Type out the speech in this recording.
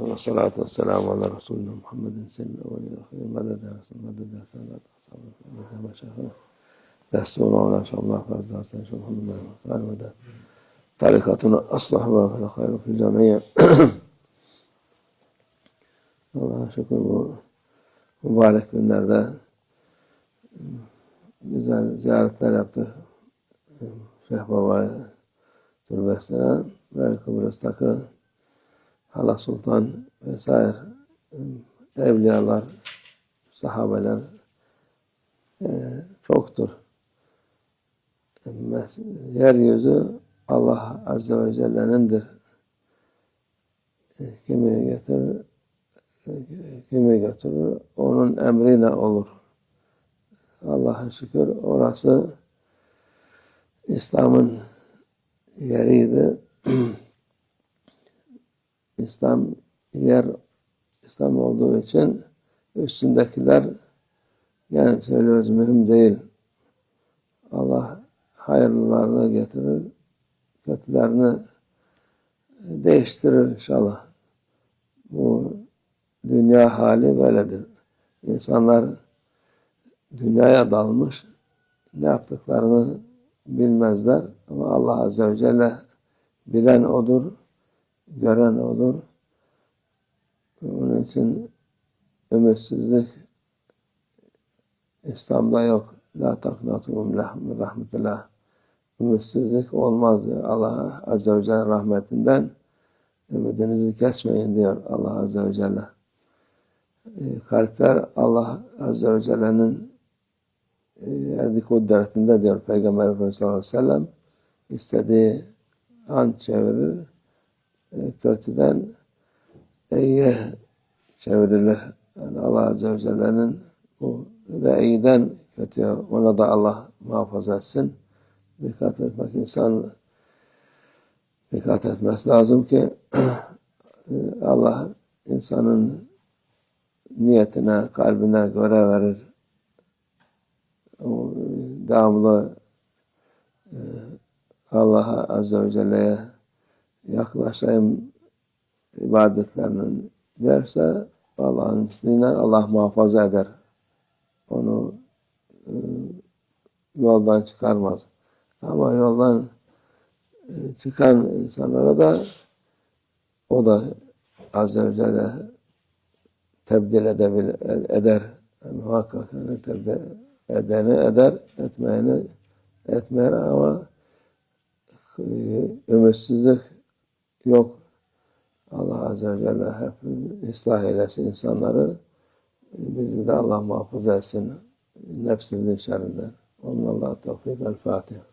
والصلاة والسلام على رسولنا محمد سيد الأولين والآخرين مدد يا رسول مدد يا سادات أصحاب مدد يا مشايخنا دستور مولانا إن شاء الله فاز حسين شيخ محمد قال مدد طريقتنا الصحبة في الخير في الجميع Allah'a şükür bu mübarek günlerde güzel ziyaretler yaptık. Şeyh Baba türbesine ve Kıbrıs'taki Hala Sultan vesaire evliyalar, sahabeler e, çoktur. Mes- Yeryüzü Allah Azze ve Celle'nindir. E, Kimi getirir, e, kimi götürür, onun emrine olur. Allah'a şükür orası İslam'ın yeriydi. İslam yer İslam olduğu için üstündekiler yani söylüyoruz mühim değil. Allah hayırlılarını getirir, kötülerini değiştirir inşallah. Bu dünya hali böyledir. İnsanlar dünyaya dalmış, ne yaptıklarını bilmezler ama Allah Azze ve Celle bilen odur, gören odur. Onun için ümitsizlik İslam'da yok. La taknatu min rahmetillah. Ümitsizlik olmaz diyor. Allah Azze ve Celle rahmetinden ümidinizi kesmeyin diyor Allah Azze ve Celle. E, kalpler Allah Azze ve Celle'nin e, erdi kudretinde diyor Peygamber Efendimiz sallallahu aleyhi ve sellem. istediği an çevirir. E, kötüden iyiye çevrilir. Yani Allah Azze ve Celle'nin bu da iyiden kötüye ona da Allah muhafaza etsin. Dikkat etmek insan dikkat etmesi lazım ki Allah insanın niyetine, kalbine göre verir. O devamlı e, Allah'a Azze ve Celle'ye yaklaşayım ibadetlerinin derse Allah'ın izniyle Allah muhafaza eder. Onu e, yoldan çıkarmaz. Ama yoldan e, çıkan insanlara da o da Azze ve Celle tebdil edebilir, eder. Yani muhakkak yani tebdil edeni eder, etmeyeni etmeyer ama e, ümitsizlik yok. Allah Azze ve Celle hep ıslah eylesin insanları. Bizi de Allah muhafaza etsin nefsimizin şerrinden. Onunla Allah tevfik. El Fatiha.